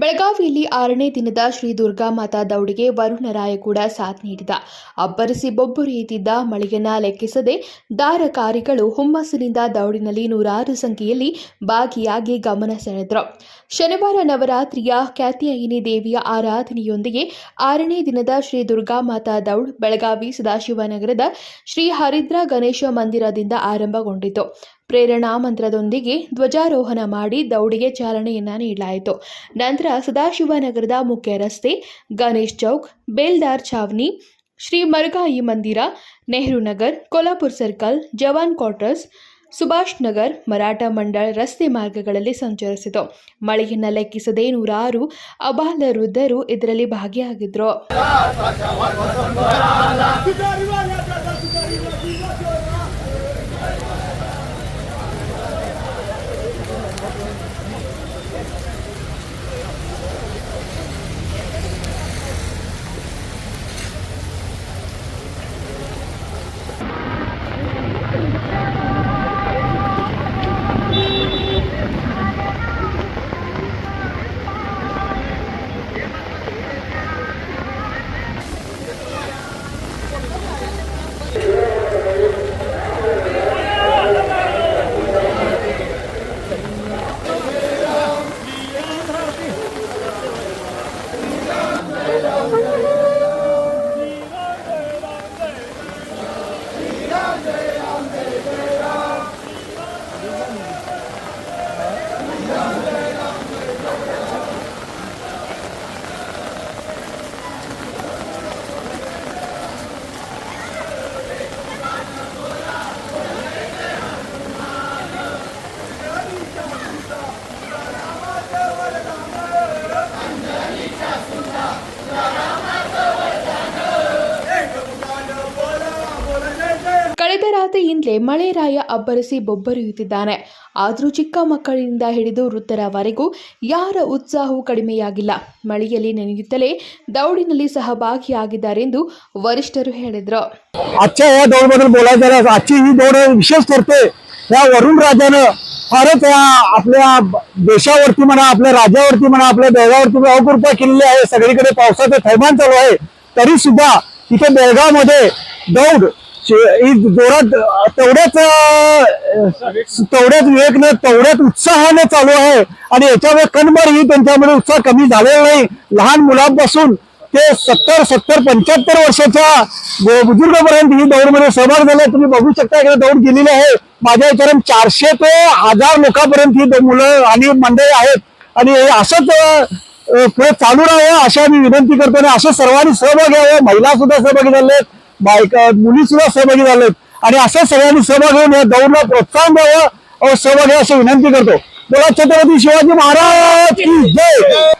ಬೆಳಗಾವಿಯಲ್ಲಿ ಆರನೇ ದಿನದ ಶ್ರೀ ದುರ್ಗಾ ಮಾತಾ ದೌಡಿಗೆ ವರುಣರಾಯ ಕೂಡ ಸಾಥ್ ನೀಡಿದ. ಅಬ್ಬರಿಸಿ ಬೊಬ್ಬುರಿಯುತ್ತಿದ್ದ ಮಳೆಯನ್ನ ಲೆಕ್ಕಿಸದೆ ದಾರಕಾರಿಗಳು ಹುಮ್ಮಸ್ಸಿನಿಂದ ದೌಡಿನಲ್ಲಿ ನೂರಾರು ಸಂಖ್ಯೆಯಲ್ಲಿ ಭಾಗಿಯಾಗಿ ಗಮನ ಸೆಳೆದರು. ಶನಿವಾರ ನವರಾತ್ರಿಯ ಖ್ಯಾತಿಯಾಯಿನಿ ದೇವಿಯ ಆರಾಧನೆಯೊಂದಿಗೆ ಆರನೇ ದಿನದ ಶ್ರೀ ದುರ್ಗಾ ಮಾತಾ ದೌಡ್ ಬೆಳಗಾವಿ ಸದಾಶಿವನಗರದ ಶ್ರೀ ಹರಿದ್ರ ಗಣೇಶ ಮಂದಿರದಿಂದ ಆರಂಭಗೊಂಡಿತು. ಪ್ರೇರಣಾ ಮಂತ್ರದೊಂದಿಗೆ ಧ್ವಜಾರೋಹಣ ಮಾಡಿ ದೌಡಿಗೆ ಚಾಲನೆಯನ್ನು ನೀಡಲಾಯಿತು. ನಂತರ ಸದಾಶಿವನಗರದ ಮುಖ್ಯ ರಸ್ತೆ, ಗಣೇಶ್ ಚೌಕ್, ಬೇಲ್ದಾರ್ ಛಾವನಿ ಶ್ರೀ ಮರಗಾಯಿ ಮಂದಿರ, ನೆಹರು ನಗರ್ ಕೊಲ್ಹಾಪುರ್ ಸರ್ಕಲ್, ಜವಾನ್ ಕ್ವಾರ್ಟರ್ಸ್, ಸುಭಾಷ್ ನಗರ್, ಮರಾಠ ಮಂಡಳ ರಸ್ತೆ ಮಾರ್ಗಗಳಲ್ಲಿ ಸಂಚರಿಸಿತು. ಮಳೆಯನ್ನ ಲೆಕ್ಕಿಸದೆ ನೂರಾರು ಅಬಾಲ ವೃದ್ಧರು ಇದರಲ್ಲಿ ಭಾಗಿಯಾಗಿದ್ರು. ರಾತ್ರಿಯಿಂದಲೇ ಮಳೆ ರಾಯ ಅಬ್ಬರಿಸಿ ಬೊಬ್ಬರಿಯುತ್ತಿದ್ದಾನೆ. ಆದರೂ ಚಿಕ್ಕ ಮಕ್ಕಳಿಂದ ಹಿಡಿದು ವೃದ್ಧರವರೆಗೂ ಯಾರ ಉತ್ಸಾಹವೂ ಕಡಿಮೆಯಾಗಿಲ್ಲ. ಮಳೆಯಲ್ಲಿ ನೆನೆಯುತ್ತಲೇ ದೌಡಿನಲ್ಲಿ ಸಹಭಾಗಿಯಾಗಿದ್ದಾರೆಂದು ವರಿಷ್ಠರು ಹೇಳಿದ್ರು. त्या वरुण राजानं फारच आपल्या देशावरती म्हणा आपल्या राजावरती म्हणा आपल्या बेळगावरती केलेली आहे सगळीकडे पावसाचं थैमान चालू आहे तरी सुद्धा तिथे बेळगावमध्ये दौड ही जोरात तेवढ्याच तेवढ्याच विवेकनं तेवढ्याच उत्साहाने चालू आहे. आणि याच्यामुळे कणभर ही त्यांच्यामध्ये उत्साह कमी झालेला नाही. लहान मुलांपासून ते सत्तर सत्तर पंच्याहत्तर वर्षाच्या बु- बुजुर्गापर्यंत ही दौडमध्ये सहभाग झाला. तुम्ही बघू शकता इकडे दौड गेलेली आहे. माझ्या विचाराने चारशे ते हजार लोकांपर्यंत ही मुलं आणि मंडळी आहेत. आणि असंच पुढे चालू राहावं अशा मी विनंती करतो. आणि असं सर्वांनी सहभाग घ्यावं महिला सुद्धा सहभागी झाले आहेत. बायका मुली सुद्धा सहभागी झालेत. आणि असं सगळ्यांनी सहभाग घेऊन या दौडला प्रोत्साहन द्यावं सहभाग अशी विनंती करतो. बोला छत्रपती शिवाजी महाराज की जय!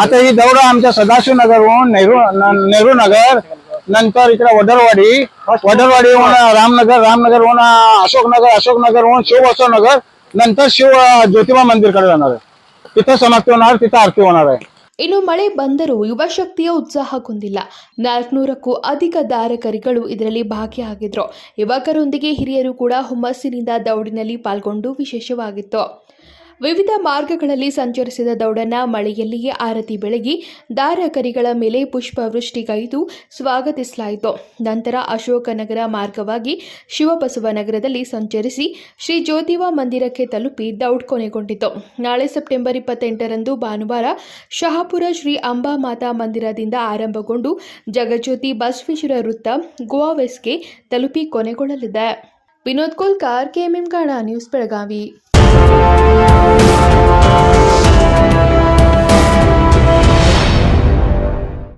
आता ही दौड आमच्या सदाशिव नगरहून नेहरू नेहरू नगर नंतर इकडे वडरवाडी वडरवाडीहून रामनगर रामनगर होऊन अशोकनगर अशोकनगर होऊन शिव नगर नंतर शिव ज्योतिबा मंदिरकडे जाणार आहे. तिथं समाप्ती होणार तिथं आरती होणार आहे. ಇನ್ನು ಮಳೆ ಬಂದರೂ ಯುವಶಕ್ತಿಯ ಉತ್ಸಾಹ ಕುಂದಿಲ್ಲ. ನಾಲ್ಕುನೂರಕ್ಕೂ ಅಧಿಕ ದಾರಕರಿಗಳು ಇದರಲ್ಲಿ ಭಾಗಿಯಾಗಿದ್ರು. ಯುವಕರೊಂದಿಗೆ ಹಿರಿಯರು ಕೂಡ ಹುಮ್ಮಸ್ಸಿನಿಂದ ದೌಡಿನಲ್ಲಿ ಪಾಲ್ಗೊಂಡು ವಿಶೇಷವಾಗಿತ್ತು. ವಿವಿಧ ಮಾರ್ಗಗಳಲ್ಲಿ ಸಂಚರಿಸಿದ ದೌಡನ್ನ ಮಳೆಯಲ್ಲಿಯೇ ಆರತಿ ಬೆಳಗಿ ದಾರಕರಿಗಳ ಮೇಲೆ ಪುಷ್ಪವೃಷ್ಟಿಗೈದು ಸ್ವಾಗತಿಸಲಾಯಿತು. ನಂತರ ಅಶೋಕನಗರ ಮಾರ್ಗವಾಗಿ ಶಿವಬಸವನಗರದಲ್ಲಿ ಸಂಚರಿಸಿ ಶ್ರೀ ಜ್ಯೋತಿವ ಮಂದಿರಕ್ಕೆ ತಲುಪಿ ದೌಡ್ ಕೊನೆಗೊಂಡಿತು. ನಾಳೆ ಸೆಪ್ಟೆಂಬರ್ ಇಪ್ಪತ್ತೆಂಟರಂದು ಭಾನುವಾರ ಶಹಾಪುರ ಶ್ರೀ ಅಂಬಾ ಮಾತಾ ಮಂದಿರದಿಂದ ಆರಂಭಗೊಂಡು ಜಗಜ್ಯೋತಿ ಬಸವೇಶ್ವರ ವೃತ್ತ ಗೋವಾ ವೆಸ್ಟ್ಗೆ ತಲುಪಿ ಕೊನೆಗೊಳ್ಳಲಿದೆ. ವಿನೋದ್ ಕೋಲ್ಕಾರ್, ಕೆಎಂಎಂ ಕಾಣ ನ್ಯೂಸ್ ಬೆಳಗಾವಿ. Thank you.